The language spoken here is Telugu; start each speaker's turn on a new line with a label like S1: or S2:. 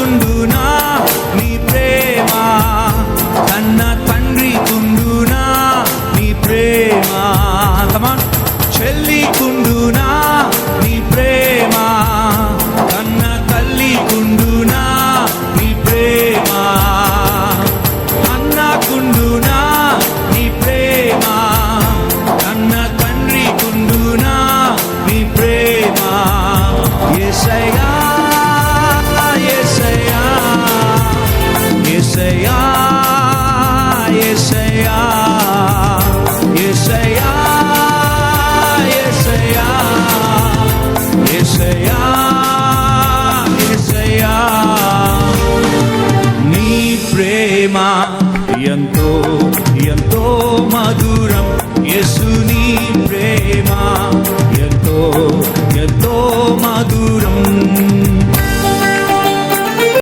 S1: తుండునా నీ ప్రేమ కన్న తండ్రి తుండునా నీ ప్రేమ కమాన్ చెల్లి తుండునా నీ ప్రేమ కన్న తల్లి తుండునా నీ ప్రేమ. అన్న తుండునా నీ ప్రేమ కన్న తండ్రి తుండునా నీ ప్రేమ. ఎసయా ఏసయ్యా ఏసయ్యా ఏసయ్యా ఏసయ్యా ఏసయ్యా నీ ప్రేమ ఎంతో ఎంతో